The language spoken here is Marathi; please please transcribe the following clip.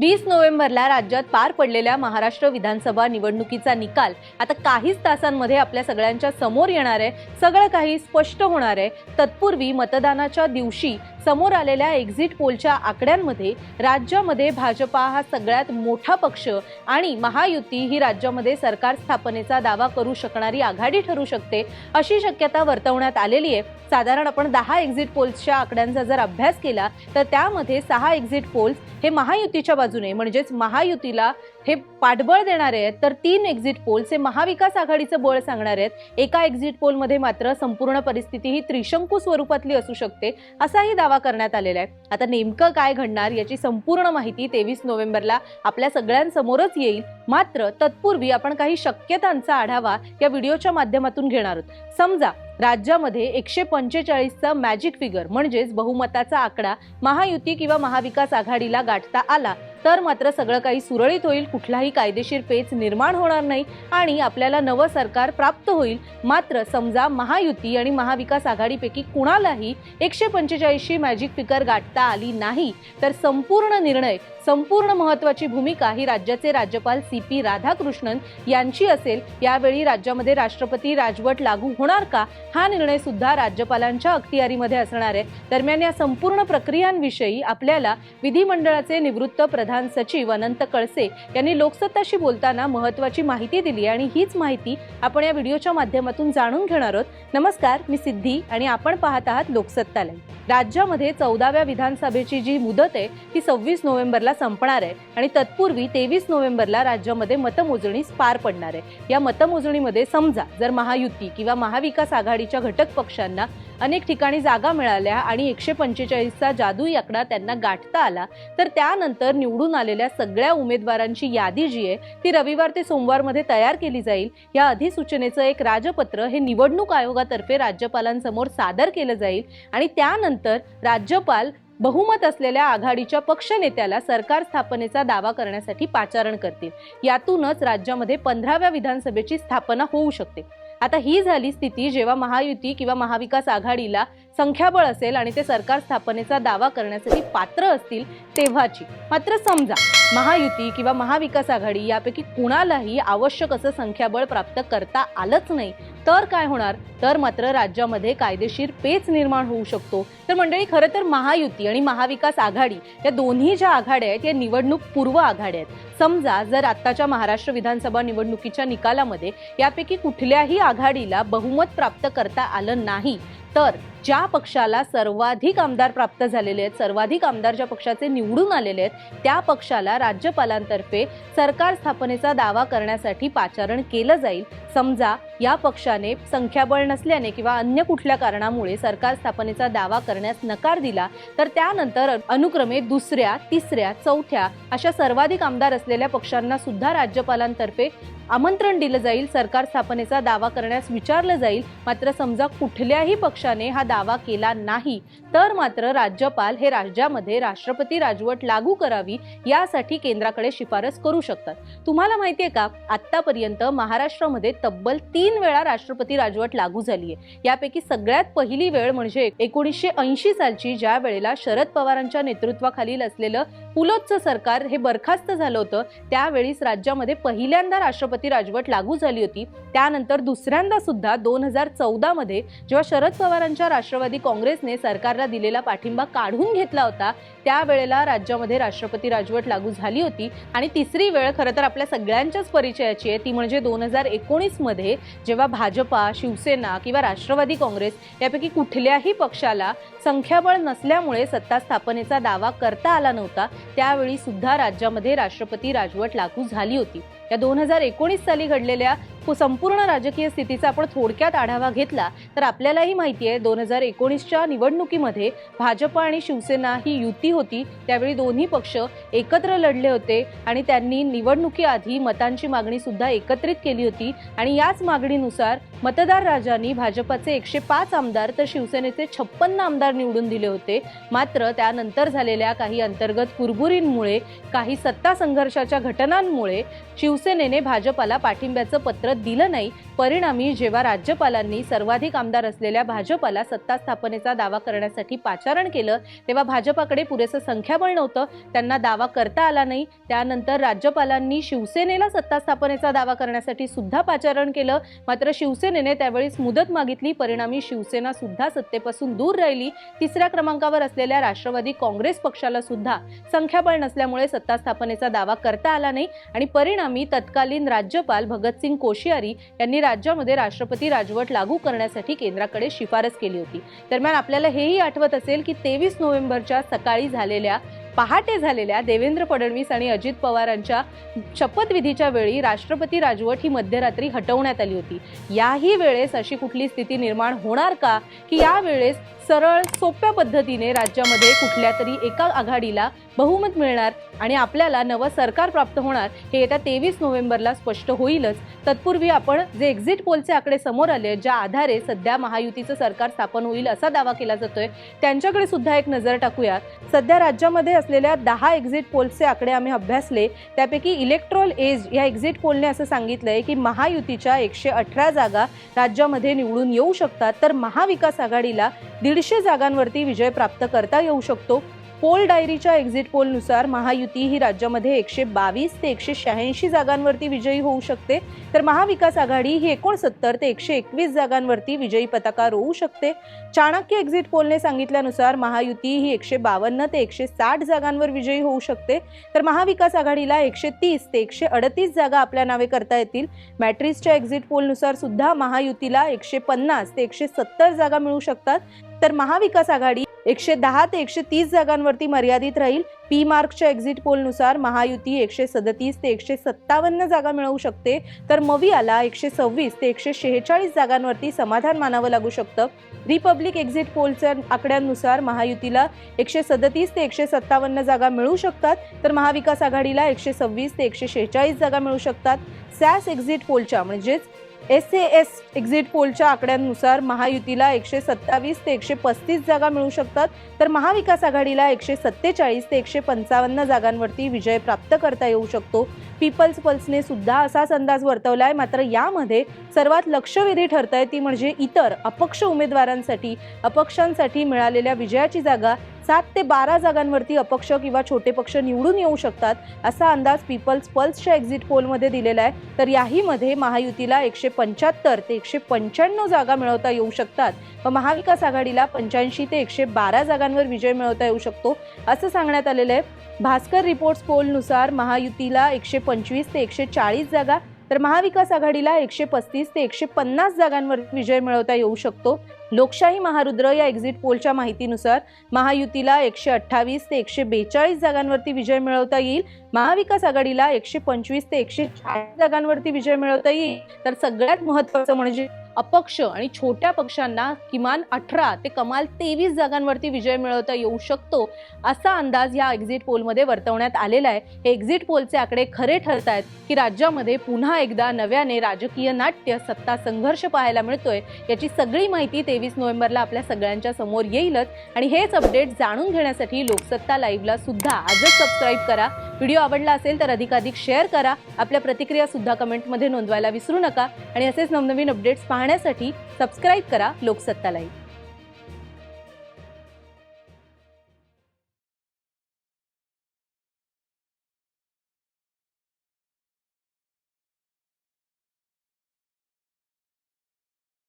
वीस नोव्हेंबरला राज्यात पार पडलेल्या महाराष्ट्र विधानसभा निवडणुकीचा निकाल आता काहीच तासांमध्ये आपल्या सगळ्यांच्या समोर येणार आहे. सगळं काही स्पष्ट होणार आहे. तत्पूर्वी मतदानाच्या दिवशी समोर आलेल्या एक्झिट पोलच्या आकड्यांमध्ये राज्यामध्ये भाजपा हा सगळ्यात मोठा पक्ष आणि महायुती ही राज्यामध्ये सरकार स्थापनेचा दावा करू शकणारी आघाडी ठरू शकते अशी शक्यता वर्तवण्यात आलेली आहे. साधारण आपण दहा एक्झिट पोल्सच्या आकड्यांचा जर अभ्यास केला तर त्यामध्ये सहा एक्झिट पोल्स हे महायुतीच्या बाजूने म्हणजेच महायुतीला हे पाठबळ देणारे आहेत तर तीन एक्झिट पोल्स हे महाविकास आघाडीचं बळ सांगणारे आहेत. एका एक्झिट पोलमध्ये मात्र संपूर्ण परिस्थिती ही त्रिशंकू स्वरूपातली असू शकते असाही दावा करण्यात आलेला आहे. आता नेमकं काय घडणार याची संपूर्ण माहिती तेवीस नोव्हेंबरला आपल्या सगळ्यांसमोरच येईल. मात्र तत्पूर्वी आपण काही शक्यतांचा आढावा या व्हिडिओच्या माध्यमातून घेणार आहोत. समजा राज्यामध्ये एकशे पंचेचाळीसचा मॅजिक फिगर म्हणजेच बहुमताचा आकडा महायुती किंवा महाविकास आघाडीला गाठता आला तर मात्र सगळं काही सुरळीत होईल कुठलाही कायदेशीर पेच निर्माण होणार नाही आणि आपल्याला नवं सरकार प्राप्त होईल. मात्र समजा महायुती आणि महाविकास आघाडीपैकी कुणालाही एकशे पंचेचाळीसची मॅजिक फिगर गाठता आली नाही तर संपूर्ण निर्णय संपूर्ण महत्वाची भूमिका ही राज्याचे राज्यपाल सी पी राधाकृष्णन यांची असेल. यावेळी राज्यामध्ये राष्ट्रपती राजवट लागू होणार का? हा निर्णय सुद्धा राज्यपालांच्या अखतियारीमध्ये असणार आहे. दरम्यान या संपूर्ण प्रक्रियांविषयी आपल्याला विधिमंडळाचे निवृत्त प्रधान सचिव अनंत कळसे यांनी लोकसत्ताशी बोलताना महत्वाची माहिती दिली आणि हीच माहिती आपण या व्हिडिओच्या माध्यमातून जाणून घेणार आहोत. नमस्कार मी सिद्धी आणि आपण पाहत आहात लोकसत्ता लाईव्ह राज्यामध्ये चौदाव्या विधानसभेची जी मुदत आहे ती सव्वीस नोव्हेंबरला संपणार आहे आणि तत्पूर्वी तेवीस नोव्हेंबरला राज्यामध्ये मतमोजणी पार पडणार आहे. या मतमोजणीमध्ये समजा जर महायुती किंवा महाविकास आघाडीच्या घटक पक्षांना अनेक ठिकाणी जागा मिळाल्या आणि एकशे पंचेचाळीसचा जादुई आकडा त्यांना गाठता आला. तर त्यानंतर निवडून आलेल्या सगळ्या उमेदवारांची यादी जी आहे ती रविवार ते सोमवारमध्ये तयार केली जाईल. या अधिसूचनेचं एक राजपत्र हे निवडणूक आयोगातर्फे राज्यपालांसमोर सादर केलं जाईल आणि त्यानंतर राज्यपाल बहुमत असलेल्या आघाडीच्या पक्षनेत्याला सरकार स्थापनेचा दावा करण्यासाठी पाचारण करतील. यातूनच राज्यामध्ये पंधराव्या विधानसभेची स्थापना होऊ शकते. आता ही झाली स्थिती जेव्हा महायुती किंवा महाविकास आघाडीला संख्याबळ असेल आणि ते सरकार स्थापनेचा दावा करण्यासाठी पात्र असतील तेव्हाची. मात्र समजा महायुती किंवा महाविकास आघाडी यापैकी कुणालाही आवश्यक असं संख्याबळ प्राप्त करता आलंच नाही तर काय होणार? तर मात्र राज्यामध्ये कायदेशीर पेच निर्माण होऊ शकतो. तर मंडळी खरं तर महायुती आणि महाविकास आघाडी या दोन्ही ज्या आघाड्या आहेत या निवडणूक पूर्व आघाड्या आहेत. समजा जर आत्ताच्या महाराष्ट्र विधानसभा निवडणुकीच्या निकालामध्ये यापैकी कुठल्याही आघाडीला बहुमत प्राप्त करता आलं नाही तर ज्या पक्षाला सर्वाधिक आमदार प्राप्त झालेले आहेत सर्वाधिक आमदार ज्या पक्षाचे निवडून आलेले आहेत त्या पक्षाला राज्यपालांतर्फे सरकार स्थापनेचा दावा करण्यासाठी पाचारण केलं जाईल. समजा या पक्षाने संख्याबळ नसल्याने किंवा अन्य कुठल्या कारणामुळे सरकार स्थापनेचा दावा करण्यास नकार दिला तर त्यानंतर अनुक्रमे दुसऱ्या तिसऱ्या चौथ्या अशा सर्वाधिक आमदार असलेल्या पक्षांना सुद्धा राज्यपालांतर्फे आमंत्रण दिलं जाईल. सरकार स्थापनेचा दावा करण्यास विचारलं जाईल. मात्र समजा कुठल्याही पक्षाने हा दावा केला नाही. तर मात्र राज्यपाल हे राज्यामध्ये राष्ट्रपती राजवट लागू करावी यासाठी केंद्राकडे शिफारस करू शकतात. तुम्हाला माहिती आहे का? आतापर्यंत महाराष्ट्रामध्ये तब्बल तीन वेळा राष्ट्रपती राजवट लागू झाली आहे यापैकी सगळ्यात पहिली वेळ म्हणजे एकोणीसशे ऐंशी सालची ज्या वेळेला शरद पवारांच्या नेतृत्वाखालील असलेलं पुलोतचं सरकार हे बरखास्त झालं होतं. त्यावेळीस राज्यामध्ये पहिल्यांदा राष्ट्रपती राजवट लागू झाली होती. त्यानंतर दुसऱ्यांदा सुद्धा दोन हजार चौदामध्ये जेव्हा शरद पवारांच्या राष्ट्रवादी काँग्रेसने सरकारला दिलेला पाठिंबा काढून घेतला होता त्यावेळेला राज्यामध्ये राष्ट्रपती राजवट लागू झाली होती. आणि तिसरी वेळ खरं तर आपल्या सगळ्यांच्याच परिचयाची आहे. ती म्हणजे दोन हजार एकोणीसमध्ये जेव्हा भाजपा शिवसेना किंवा राष्ट्रवादी काँग्रेस यापैकी कुठल्याही पक्षाला संख्याबळ नसल्यामुळे सत्ता स्थापनेचा दावा करता आला नव्हता. त्यावेळी सुद्धा राज्यामध्ये राष्ट्रपती राजवट लागू झाली होती. या दोन हजार एकोणीस साली घडलेल्या संपूर्ण राजकीय स्थितीचा आपण थोडक्यात आढावा घेतला तर आपल्यालाही माहिती आहे दोन हजार एकोणीसच्या निवडणुकीमध्ये भाजप आणि शिवसेना ही युती होती. त्यावेळी दोन्ही पक्ष एकत्र लढले होते आणि त्यांनी निवडणुकीआधी मतांची मागणी सुद्धा एकत्रित केली होती. आणि याच मागणीनुसार मतदार राजांनी भाजपाचे एकशे पाच आमदार तर शिवसेनेचे छप्पन्न आमदार निवडून दिले होते. मात्र त्यानंतर झालेल्या काही अंतर्गत कुरबुरींमुळे काही सत्ता संघर्षाच्या घटनांमुळे शिवसेनेने भाजपाला पाठिंब्याचं पत्र मत दिलं नाही. परिणामी जेव्हा राज्यपालांनी सर्वाधिक आमदार असलेल्या भाजपाला सत्ता स्थापनेचा दावा करण्यासाठी पाचारण केलं तेव्हा भाजपाकडे पुरेसं संख्याबळ नव्हतं. त्यांना दावा करता आला नाही. त्यानंतर राज्यपालांनी शिवसेनेला सत्ता स्थापनेचा दावा करण्यासाठी सुद्धा पाचारण केलं. मात्र शिवसेनेने त्यावेळेस मुदत मागितली. परिणामी शिवसेना सुद्धा सत्तेपासून दूर राहिली. तिसऱ्या क्रमांकावर असलेल्या राष्ट्रवादी काँग्रेस पक्षाला सुद्धा संख्याबळ नसल्यामुळे सत्ता स्थापनेचा दावा करता आला नाही. आणि परिणामी तत्कालीन राज्यपाल भगतसिंग कोश्यारी यांनी राज्यामध्ये राष्ट्रपती राजवट लागू करण्यासाठी केंद्राकडे शिफारस केली होती. दरम्यान आपल्याला हेही आठवत असेल की तेवीस नोव्हेंबरच्या सकाळी झालेल्या पहाटे झालेल्या देवेंद्र फडणवीस आणि अजित पवारांच्या शपथविधीच्या वेळी राष्ट्रपती राजवट ही मध्यरात्री हटवण्यात आली होती. याही वेळेस अशी कुठली स्थिती निर्माण होणार का? की यावेळेस सरळ सोप्या पद्धतीने राज्यामध्ये कुठल्या तरी एका आघाडीला बहुमत मिळणार आणि आपल्याला नवं सरकार प्राप्त होणार हे येत्या तेवीस नोव्हेंबरला स्पष्ट होईलच. तत्पूर्वी आपण जे एक्झिट पोलचे आकडे समोर आले ज्या आधारे सध्या महायुतीचं सरकार स्थापन होईल असा दावा केला जातोय त्यांच्याकडे सुद्धा एक नजर टाकूया. सध्या राज्यामध्ये असलेल्या दहा एक्झिट पोलचे आकडे आम्ही अभ्यासले त्यापैकी इलेक्ट्रॉल एज या एक्झिट पोलने असं सांगितलंय की महायुतीच्या एकशे अठरा जागा राज्यामध्ये निवडून येऊ शकतात तर महाविकास आघाडीला दीडशे जागांवरती विजय प्राप्त करता येऊ शकतो. पोल डायरीच्या एक्झिट पोलनुसार महायुती ही राज्यामध्ये एकशे बावीस ते एकशे शहाऐंशी जागांवरती विजयी होऊ शकते. तर महाविकास आघाडी ही एकोणसत्तर ते एकशे एकवीस जागांवरती विजयी पताका रोवू शकते. चाणक्य एक्झिट पोलने सांगितल्यानुसार महायुती ही एकशे बावन्न ते एकशे साठ जागांवर विजयी होऊ शकते. तर महाविकास आघाडीला एकशे तीस ते एकशे अडतीस जागा आपल्या नावे करता येतील. मॅट्रिसच्या एक्झिट पोलनुसार सुद्धा महायुतीला एकशे पन्नास ते एकशे सत्तर जागा मिळू शकतात. तर महाविकास आघाडी एकशे दहा ते एकशे तीस जागांवरती मर्यादित राहील. पी मार्कच्या एक्झिट पोलनुसार महायुती एकशे सदतीस ते एकशे सत्तावन्न जागा मिळवू शकते. तर मवियाला एकशे सव्वीस ते एकशे शेहेचाळीस जागांवरती समाधान मानावं लागू शकतं. रिपब्लिक एक्झिट पोलच्या आकड्यांनुसार महायुतीला एकशे सदतीस ते एकशे सत्तावन्न जागा मिळू शकतात. तर महाविकास आघाडीला एकशे सव्वीस ते एकशे शेहेचाळीस जागा मिळू शकतात. सॅस एक्झिट पोलच्या म्हणजेच एस ए एस एक्झिट पोलच्या आकड्यांनुसार महायुतीला एकशे सत्तावीस ते एकशे पस्तीस जागा मिळू शकतात. तर महाविकास आघाडीला एकशे सत्तेचाळीस ते एकशे पंचावन्न जागांवरती विजय प्राप्त करता येऊ शकतो. पीपल्स पल्सने सुद्धा असाच अंदाज वर्तवलाय. मात्र यामध्ये सर्वात लक्षवेधी ठरतंय ती म्हणजे इतर अपक्ष उमेदवारांसाठी अपक्षांसाठी मिळालेल्या विजयाची जागा सात ते बारा जागांवरती अपक्ष किंवा छोटे पक्ष निवडून येऊ शकतात असा अंदाज पीपल्स पल्सच्या एक्झिट पोलमध्ये दिलेला आहे. तर याहीमध्ये महायुतीला एकशे पंच्याहत्तर ते एकशे पंच्याण्णव जागा मिळवता येऊ शकतात. व महाविकास आघाडीला पंच्याऐंशी ते एकशे बारा जागांवर विजय मिळवता येऊ शकतो असं सांगण्यात आलेलं आहे. भास्कर रिपोर्ट्स पोलनुसार महायुतीला एकशे पंचवीस ते एकशे चाळीस जागा तर महाविकास आघाडीला एकशे पस्तीस ते एकशे पन्नास जागांवर विजय मिळवता येऊ शकतो. लोकशाही महारुद्र या एक्झिट पोलच्या माहितीनुसार महायुतीला एकशे अठ्ठावीस ते एकशे बेचाळीस जागांवरती विजय मिळवता येईल. महाविकास आघाडीला एकशे पंचवीस ते एकशे चाळीस जागांवरती विजय मिळवता येईल. तर सगळ्यात महत्त्वाचं म्हणजे अपक्ष आणि छोट्या पक्षांना किमान अठरा ते कमाल तेवीस जागांवरती विजय मिळवता येऊ शकतो असा अंदाज या एक्झिट पोलमध्ये वर्तवण्यात आलेला आहे. हे एक्झिट पोलचे आकडे खरे ठरत आहेत की राज्यामध्ये पुन्हा एकदा नव्याने राजकीय नाट्य सत्ता संघर्ष पाहायला मिळतोय याची सगळी माहिती तेवीस नोव्हेंबरला आपल्या सगळ्यांच्या समोर येईलच. आणि हेच अपडेट जाणून घेण्यासाठी लोकसत्ता लाईव्हला सुद्धा आजच सबस्क्राईब करा. व्हिडिओ आवडला असेल तर अधिकाधिक शेअर करा. आपल्या प्रतिक्रिया सुद्धा कमेंटमध्ये नोंदवायला विसरू नका. आणि असेच नवनवीन अपडेट्स पाहण्यासाठी सबस्क्राईब करा लोकसत्ता लाईव्ह